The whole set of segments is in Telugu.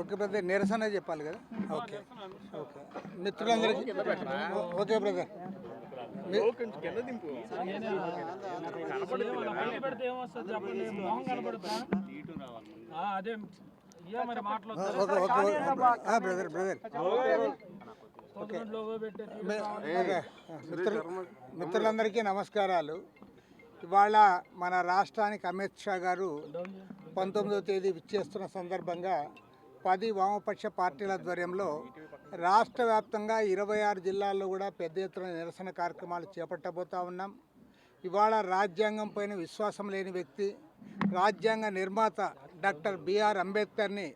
ఓకే బ్రదర్ నిరసన చెప్పాలి కదా. ఓకే. ఓకే. మిత్రులందరికీ ఓకే బ్రదర్. అదే బ్రదర్ బ్రదర్. మిత్రులందరికీ నమస్కారాలు. ఇవాళ మన రాష్ట్రానికి అమిత్ షా గారు పంతొమ్మిదవ తేదీ విచ్చేస్తున్న సందర్భంగా పది వామపక్ష పార్టీల ఆధ్వర్యంలో రాష్ట్ర వ్యాప్తంగా ఇరవై ఆరు జిల్లాల్లో కూడా పెద్ద ఎత్తున నిరసన కార్యక్రమాలు చేపట్టబోతా ఉన్నాం. ఇవాళ రాజ్యాంగం పైన విశ్వాసం లేని వ్యక్తి రాజ్యాంగ నిర్మాత డాక్టర్ బిఆర్ అంబేద్కర్ని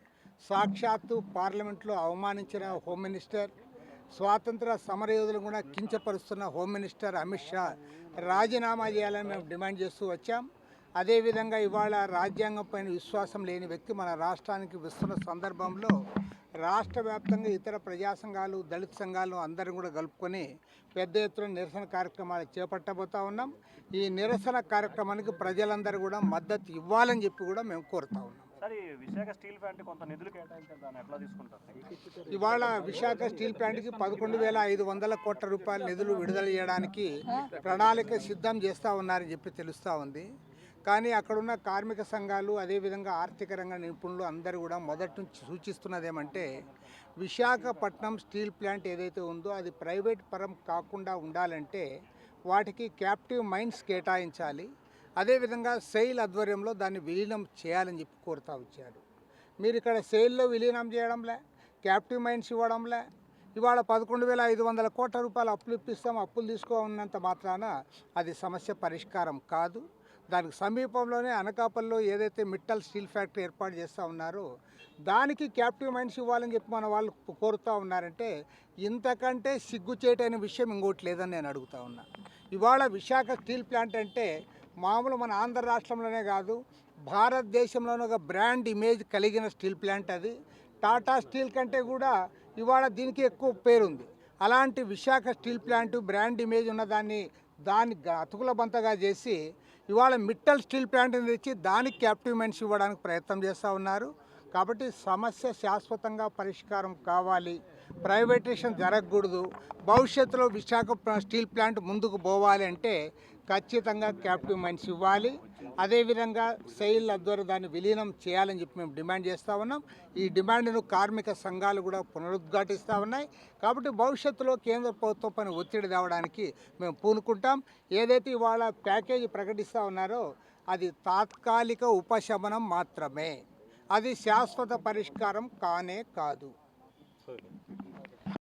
సాక్షాత్తు పార్లమెంట్లో అవమానించిన హోమ్ మినిస్టర్ స్వాతంత్ర సమరయోధులు కూడా కించపరుస్తున్న హోమ్ మినిస్టర్ అమిత్ షా రాజీనామా చేయాలని మేము డిమాండ్ చేస్తూ వచ్చాం. అదేవిధంగా ఇవాళ రాజ్యాంగం పైన విశ్వాసం లేని వ్యక్తి మన రాష్ట్రానికి వస్తున్న సందర్భంలో రాష్ట్ర వ్యాప్తంగా ఇతర ప్రజా సంఘాలు దళిత సంఘాలు అందరం కూడా కలుపుకొని పెద్ద ఎత్తున నిరసన కార్యక్రమాలు చేపట్టబోతా ఉన్నాం. ఈ నిరసన కార్యక్రమానికి ప్రజలందరూ కూడా మద్దతు ఇవ్వాలని చెప్పి కూడా మేము కోరుతా ఉన్నాం. సార్ ఈ విశాఖ స్టీల్ ప్లాంట్ కొంత నిధులు కేటాయించారు దాన్ని ఎట్లా తీసుకుంటారు? ఇవాళ విశాఖ స్టీల్ ప్లాంట్కి పదకొండు వేల ఐదు వందల కోట్ల రూపాయల నిధులు విడుదల చేయడానికి ప్రణాళిక సిద్ధం చేస్తూ ఉన్నారని చెప్పి తెలుస్తూ ఉంది. కానీ అక్కడున్న కార్మిక సంఘాలు అదేవిధంగా ఆర్థిక రంగ నిపుణులు అందరూ కూడా మొదటి నుంచి సూచిస్తున్నది ఏమంటే విశాఖపట్నం స్టీల్ ప్లాంట్ ఏదైతే ఉందో అది ప్రైవేట్ పరం కాకుండా ఉండాలంటే వాటికి క్యాప్టివ్ మైన్స్ కేటాయించాలి. అదేవిధంగా సెయిల్ ఆధ్వర్యంలో దాన్ని విలీనం చేయాలని చెప్పి కోరుతా వచ్చారు. మీరు ఇక్కడ సెయిల్లో విలీనం చేయడంలే క్యాప్టివ్ మైండ్స్ ఇవ్వడంలే ఇవాళ పదకొండు వేల ఐదు వందల కోట్ల రూపాయలు అప్పులు ఇప్పిస్తాం అప్పులు తీసుకోమన్నంత మాత్రాన అది సమస్య పరిష్కారం కాదు. దానికి సమీపంలోనే అనకాపల్లిలో ఏదైతే మిట్టల్ స్టీల్ ఫ్యాక్టరీ ఏర్పాటు చేస్తూ ఉన్నారో దానికి క్యాప్టివ్ మైండ్స్ ఇవ్వాలని చెప్పి మన వాళ్ళు కోరుతూ ఉన్నారంటే ఇంతకంటే సిగ్గుచేటైన విషయం ఇంకోటి లేదని నేను అడుగుతా ఉన్నా. ఇవాళ విశాఖ స్టీల్ ప్లాంట్ అంటే మామూలు మన ఆంధ్ర రాష్ట్రంలోనే కాదు భారతదేశంలోనే ఒక బ్రాండ్ ఇమేజ్ కలిగిన స్టీల్ ప్లాంట్ అది. టాటా స్టీల్ కంటే కూడా ఇవాళ దీనికి ఎక్కువ పేరుంది. అలాంటి Visakha steel plant brand image ఉన్న దాన్ని దాన్ని అతుకుల బంతగా చేసి ఇవాళ మిట్టల్ స్టీల్ ప్లాంట్ని తెచ్చి దానికి క్యాప్టివ్మెంట్స్ ఇవ్వడానికి ప్రయత్నం చేస్తూ ఉన్నారు. కాబట్టి సమస్య శాశ్వతంగా పరిష్కారం కావాలి. ప్రైవేటేషన్ జరగకూడదు. భవిష్యత్తులో విశాఖ స్టీల్ ప్లాంట్ ముందుకు పోవాలి అంటే ఖచ్చితంగా క్యాప్టివ్ మైన్స్ ఇవ్వాలి. అదేవిధంగా సెయిల్ ద్వారా దాన్ని విలీనం చేయాలని చెప్పి మేము డిమాండ్ చేస్తూ ఉన్నాం. ఈ డిమాండ్ను కార్మిక సంఘాలు కూడా పునరుద్ఘాటిస్తూ ఉన్నాయి. కాబట్టి భవిష్యత్తులో కేంద్ర ప్రభుత్వం పైన ఒత్తిడి తేవడానికి మేము పూనుకుంటాం. ఏదైతే ఇవాళ ప్యాకేజీ ప్రకటిస్తూ ఉన్నారో అది తాత్కాలిక ఉపశమనం మాత్రమే. అది శాశ్వత పరిష్కారం కానే కాదు.